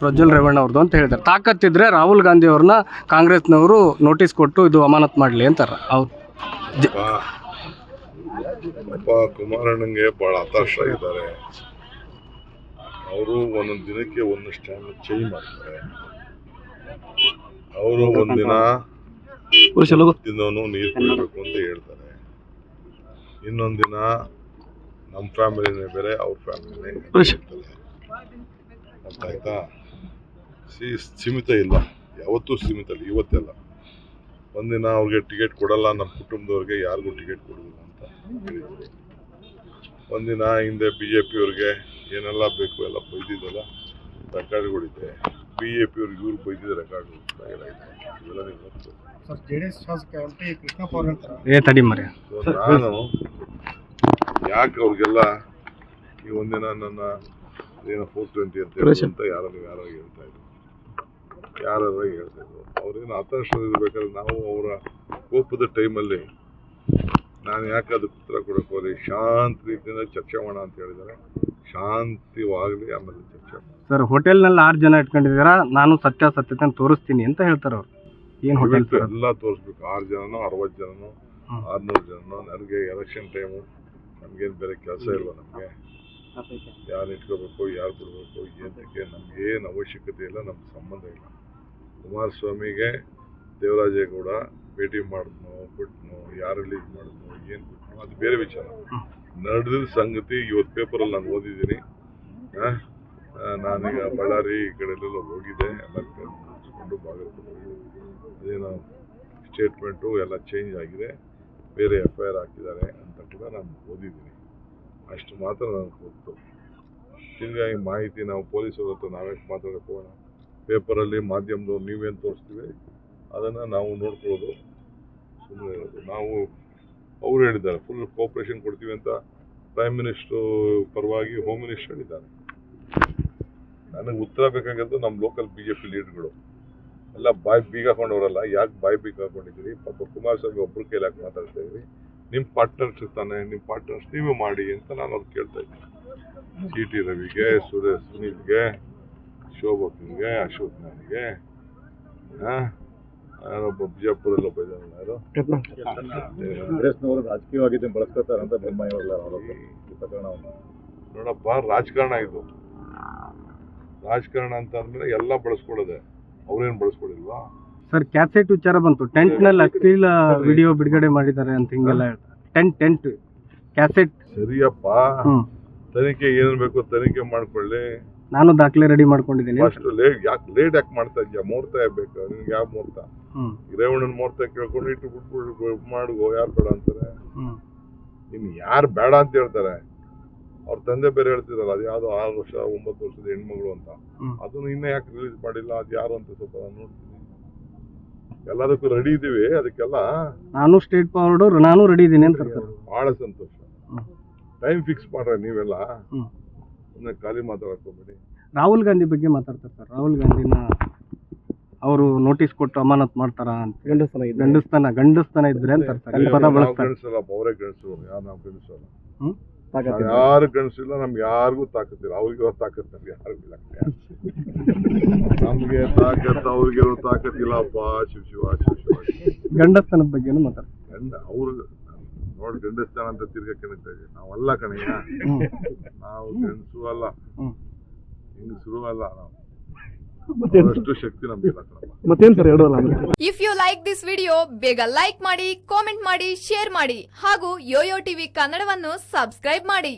ಪ್ರಜ್ವಲ್ ರೇವಣ್ಣ ಅವ್ರದ್ದು ಅಂತ ಹೇಳಿದ್ದಾರೆ. ತಾಕತ್ತಿದ್ರೆ ರಾಹುಲ್ ಗಾಂಧಿ ಅವ್ರನ್ನ ಕಾಂಗ್ರೆಸ್ನವರು ನೋಟಿಸ್ ಕೊಟ್ಟು ಇದು ಅಮಾನತ್ ಮಾಡಲಿ ಅಂತಾರೆ. ಅವ್ರು ಅಪ್ಪ ಕುಮಾರಣ್ಣಂಗೆ ಭಾಳ ಹತಾಶ ಇದ್ದಾರೆ. ಅವರು ಒಂದೊಂದು ದಿನಕ್ಕೆ ಒಂದು ಸ್ಟ್ಯಾಂಡ್ ಚೇಂಜ್ ಮಾಡ್ತಾರೆ. ಅವರು ಒಂದಿನ ತಿನ್ನೋನು ನೀರು ಕುಡಿಬೇಕು ಅಂತ ಹೇಳ್ತಾರೆ. ಇನ್ನೊಂದಿನ ನಮ್ಮ ಫ್ಯಾಮಿಲಿನೇ ಬೇರೆ ಅವ್ರ ಫ್ಯಾಮಿಲಿನೇ ಅರ್ಥ ಆಯ್ತಾ? ಸಿ ಸೀಮಿತ ಇಲ್ಲ. ಯಾವತ್ತೂ ಸೀಮಿತ ಇಲ್ಲ. ಇವತ್ತೆಲ್ಲ ಒಂದಿನ ಅವ್ರಿಗೆ ಟಿಕೆಟ್ ಕೊಡಲ್ಲ ನಮ್ಮ ಕುಟುಂಬದವ್ರಿಗೆ ಯಾರಿಗೂ ಟಿಕೆಟ್ ಕೊಡೋದಿಲ್ಲ ಅಂತ ಹೇಳಿದ್ರು. ಒಂದಿನ ಹಿಂದೆ ಬಿ ಜೆ ಪಿಯವ್ರಿಗೆ ಏನೆಲ್ಲ ಬೇಕು ಎಲ್ಲ ಬೈದಿದ್ದಲ್ಲ ರೆಕಾರ್ಡ್ಗಳಿದೆ ಬಿ ಜೆ ಪಿಯವ್ರಿಗೆ ಇವ್ರು ಬೈದಿದ್ದ ರೆಕಾರ್ಡ್ ಇವೆಲ್ಲ ಗೊತ್ತು ನಾನು ಯಾಕೆ ಅವ್ರಿಗೆಲ್ಲ ಈ ಒಂದಿನ ನನ್ನ ಏನೋ ಫೋರ್ ಟ್ವೆಂಟಿ ಅಂತ ಹೇಳಿ ಅಂತ ಯಾರು ಯಾರೋ ಯಾರು ಹೇಳ್ತಿದ್ರು ಅವ್ರೇನು ಇರ್ಬೇಕಾದ್ರೆ ನಾವು ಅವರ ಕೋಪದ ಟೈಮಲ್ಲಿ ನಾನು ಯಾಕೆ ಅದಕ್ಕೆ ಉತ್ತರ ಕೊಡಕ್ಕೆ ಹೋದ್ರೆ ಶಾಂತ ರೀತಿಯಿಂದ ಚರ್ಚೆ ಮಾಡೋಣ ಅಂತ ಹೇಳಿದ್ದಾರೆ. ಶಾಂತಿವಾಗಲಿ ಆಮೇಲೆ ಚರ್ಚೆ. ಸರ್ ಹೋಟೆಲ್ನಲ್ಲಿ ಆರು ಜನ ಇಟ್ಕೊಂಡಿದ್ದೀರಾ? ನಾನು ಸತ್ಯ ಸತ್ಯಾಸತ್ಯತೆ ತೋರಿಸ್ತೀನಿ ಅಂತ ಹೇಳ್ತಾರೆ ಅವ್ರು. ಏನು ಹೋಟೆಲ್ ಎಲ್ಲ ತೋರಿಸ್ಬೇಕು. ಆರು ಜನನೋ ಅರವತ್ತು ಜನನೋ. ಆರ್ನೂರು ಜನನೋ ನನಗೆ ಎಲೆಕ್ಷನ್ ಟೈಮು ನಮಗೇನು ಬೇರೆ ಕೆಲಸ ಇಲ್ಲ ನಮಗೆ? ಯಾರು ಇಟ್ಕೋಬೇಕು ಯಾರು ಬಿಡಬೇಕು ಏನಕ್ಕೆ ನಮಗೇನು ಅವಶ್ಯಕತೆ ಇಲ್ಲ ನಮ್ಗೆ ಸಂಬಂಧ ಇಲ್ಲ. ಕುಮಾರಸ್ವಾಮಿಗೆ ದೇವರಾಜೇಗೌಡ ಭೇಟಿ ಮಾಡಿದ್ನೋ ಬಿಟ್ನೋ ಯಾರು ರಿಲೀಸ್ ಮಾಡಿದ್ನೋ ಏನು ಬಿಟ್ನು ಅದು ಬೇರೆ ವಿಚಾರ. ನಡೆದಿದ್ದ ಸಂಗತಿ ಇವತ್ತು ಪೇಪರಲ್ಲಿ ನಾನು ಓದಿದ್ದೀನಿ. ನಾನೀಗ ಬಳ್ಳಾರಿ ಈ ಕಡೆ ಎಲ್ಲ ಹೋಗಿದ್ದೆ ಎಲ್ಲ ಮುಗಿಸ್ಕೊಂಡು ಬಾಗಲಕೋಟೆ ಅದೇನೋ ಸ್ಟೇಟ್ಮೆಂಟು ಎಲ್ಲ ಚೇಂಜ್ ಆಗಿದೆ. ಬೇರೆ ಎಫ್ ಐ ಆರ್ ಹಾಕಿದ್ದಾರೆ ಅಂತ ಕೂಡ ನಾನು ಓದಿದ್ದೀನಿ. ಅಷ್ಟು ಮಾತ್ರ ನನಗೆ ಗೊತ್ತು. ಹೀಗಾಗಿ ಮಾಹಿತಿ ನಾವು ಪೊಲೀಸರ ಹತ್ರ ನಾವೇ ಮಾತಾಡಕ್ಕೆ ಹೋಗೋಣ. ಪೇಪರಲ್ಲಿ ಮಾಧ್ಯಮದವ್ರು ನೀವೇನು ತೋರಿಸ್ತೀವಿ, ಅದನ್ನು ನಾವು ನೋಡ್ಕೊಳ್ಳೋದು. ಸುಮ್ಮನೆ ನಾವು, ಅವರು ಹೇಳಿದ್ದಾರೆ ಫುಲ್ ಕೋಪ್ರೇಷನ್ ಕೊಡ್ತೀವಿ ಅಂತ ಪ್ರೈಮ್ ಮಿನಿಸ್ಟ್ರು ಪರವಾಗಿ ಹೋಮ್ ಮಿನಿಸ್ಟರ್ ಹೇಳಿದ್ದಾರೆ. ನನಗೆ ಉತ್ತರ ಬೇಕಾಗಿದ್ದು ನಮ್ಮ ಲೋಕಲ್ ಬಿ ಜೆ ಪಿ ಲೀಡ್ಗಳು ಎಲ್ಲ ಬಾಯ್ ಬೀಗ ಹಾಕೊಂಡವರಲ್ಲ ಯಾಕೆ ಬಾಯ್ ಬೀಗ ಹಾಕೊಂಡಿದ್ದೀರಿ ಪಾಪ ಕುಮಾರಸ್ವಾಮಿ ಒಬ್ಬರು ಕೈಲಿ ಯಾಕೆ ಮಾತಾಡ್ತಾ ಇದ್ದೀವಿ ನಿಮ್ಮ ಪಾರ್ಟ್ನರ್ಸ್ ಇರ್ತಾನೆ ನಿಮ್ಮ ಪಾರ್ಟ್ನರ್ಸ್ ನೀವೇ ಮಾಡಿ ಅಂತ ನಾನು ಅವ್ರು ಕೇಳ್ತಾ ಇದ್ದೀನಿ. ಸಿ ಟಿ ರವಿಗೆ, ಸುರೇಶ್, ಸುನೀಲ್ಗೆ ಶೋಭಕ್ಗೆ ಅಶೋಕ್ ನನಗೆ ಯಾರೊಬ್ಬ ಬಿಜಾಪುರಲ್ಲಿ ಒಬ್ಬ ಇದ್ದಾನಲ್ಲ ಯಾರು? ಕಾಂಗ್ರೆಸ್ನವರು ರಾಜಕೀಯವಾಗಿ ನೋಡಪ್ಪ ರಾಜಕಾರಣ ಇದು. ರಾಜಕಾರಣ ಅಂತ ಅಂದ್ಮೇಲೆ ಎಲ್ಲ ಬಳಸ್ಕೊಳ್ಳೋದೆ. ಅವ್ರೇನು ಬಳಸ್ಕೊಡಿಲ್ವಾ ಸರ್ ಕ್ಯಾಸೆಟ್ ವಿಚಾರ ಬಂತು. ಟೆಂಟ್ನಲ್ಲಿ ಅಶ್ಲೀಲ ವಿಡಿಯೋ ಬಿಡುಗಡೆ ಮಾಡಿದ್ದಾರೆ ಅಂತ ಹಿಂಗೆಲ್ಲ ಹೇಳ್ತಾರೆ. Tent tent. ಕ್ಯಾಸೆಟ್. ಸರಿಯಪ್ಪ. ತನಿಖೆ ಏನ್ ಬೇಕು ತನಿಖೆ ಮಾಡ್ಕೊಳ್ಳಿ. ನಾನು ದಾಖಲೆ ರೆಡಿ ಮಾಡ್ಕೊಂಡಿದ್ದೀನಿ. ಅಷ್ಟು ಲೇಟ್ ಯಾಕೆ ಲೇಟ್ ಯಾಕೆ ಮಾಡ್ತಾ ಇದ್ಯಾ ಮುಹೂರ್ತ ಬೇಕು? ನಿನ್ಗೆ ಯಾವ ಮುಹೂರ್ತ ಹಿರೇವಣ್ಣನ ರೇವಣ್ಣನ ಮುಹೂರ್ತ ಕೇಳ್ಕೊಂಡು ಇಟ್ಟು ಬಿಟ್ಬಿಟ್ಟು ಮಾಡು ಯಾರು ಬೇಡ ಅಂತಾರೆ. ಇನ್ನು ಯಾರು ಬೇಡ ಅಂತ ಹೇಳ್ತಾರೆ. ಅವ್ರ ತಂದೆ ಬೇರೆ ಹೇಳ್ತಿರಲ್ಲ ಅದು ಯಾವ್ದೋ ಆರು ವರ್ಷ ಒಂಬತ್ತು ವರ್ಷದ ಹೆಣ್ಮಗಳು ಅಂತ. ಅದನ್ನು ಇನ್ನೂ ಯಾಕೆ ರಿಲೀಸ್ ಮಾಡಿಲ್ಲ? ಅದು ಯಾರು ಅಂತ ಸ್ವಲ್ಪ ನೋಡ್ತೀನಿ. ಎಲ್ಲದಕ್ಕೂ ರೆಡಿ ಇದೀವಿ ಅದಕ್ಕೆಲ್ಲ ನಾನು ಸ್ಟೇಟ್ ಫಾರ್ವರ್ಡ್ ನಾನು ರೆಡಿ ಇದ್ದೀನಿ ಅಂತ ಬಹಳ ಸಂತೋಷ. ಟೈಮ್ ಫಿಕ್ಸ್ ಮಾಡ್ರೆ ನೀವೆಲ್ಲ. ಖಾಲಿ ಮಾತಾಡ್ಕೋಬೇಡಿ. ರಾಹುಲ್ ಗಾಂಧಿ ಬಗ್ಗೆ ಮಾತಾಡ್ತಾರೆ ಸರ್. ರಾಹುಲ್ ಗಾಂಧಿನ ಅವರು ನೋಟಿಸ್ ಕೊಟ್ಟು ಅಮಾನತ್ ಮಾಡ್ತಾರ ಅಂತ ಗಂಡಸ್ತನ ಗಂಡಸ್ತನ ಇದ್ರೆ ಅಂತಾರೆ ಸರ್ ಈ ಪದ ನಾವು ಬಳಸ್ತಾರೆ. ಗಂಡಸಲ್ಲಪ್ಪ ಅವರೇ ಗಂಡಸರು ಯಾರು ನಾವು ಗಂಡಸಲ್ಲ ಹ್ಮ್? ನಾವ್ ಯಾರು ಗಂಡಸಿಲ್ಲ ನಮ್ಗೆ ಯಾರಿಗೂ ತಾಕತ್ತಿಲ್ಲ. ಅವ್ರಿಗೆ ಇರೋ ತಾಕತ್ ನಮ್ಗೆ ಯಾರಿಗೂ ಇಲ್ಲ. ನಮ್ಗೆ ತಾಕತ್ ಅವ್ರಿಗಿರೋ ತಾಕತ್ತಿಲ್ಲಪ್ಪ ಶಿವ ಶಿವ ಶಿವ ಶಿವ. ಗಂಡಸ್ತನದ ಬಗ್ಗೆನೂ ಮಾತಾಡ್ತಾರೆ. ಗಂಡ ಅವ್ರು ನೋಡಿ ಗಂಡಸ್ತಾನ ಅಂತ ತಿರ್ಗಾ ಕೆಣಕ್ತಾ ಇದೀವಿ ನಾವಲ್ಲ ಕಣಯ್ಯ. ನಾವು ಗಂಡಸು ಅಲ್ಲ. ಹೆಂಗಸರು ಅಲ್ಲ ನಾವು. If you like this video ಬೇಗ ಲೈಕ್ ಮಾಡಿ ಕಾಮೆಂಟ್ ಮಾಡಿ ಶೇರ್ ಮಾಡಿ ಹಾಗೂ ಯೋಯೋ ಟಿವಿ ಕನ್ನಡವನ್ನು ಸಬ್ಸ್ಕ್ರೈಬ್ ಮಾಡಿ.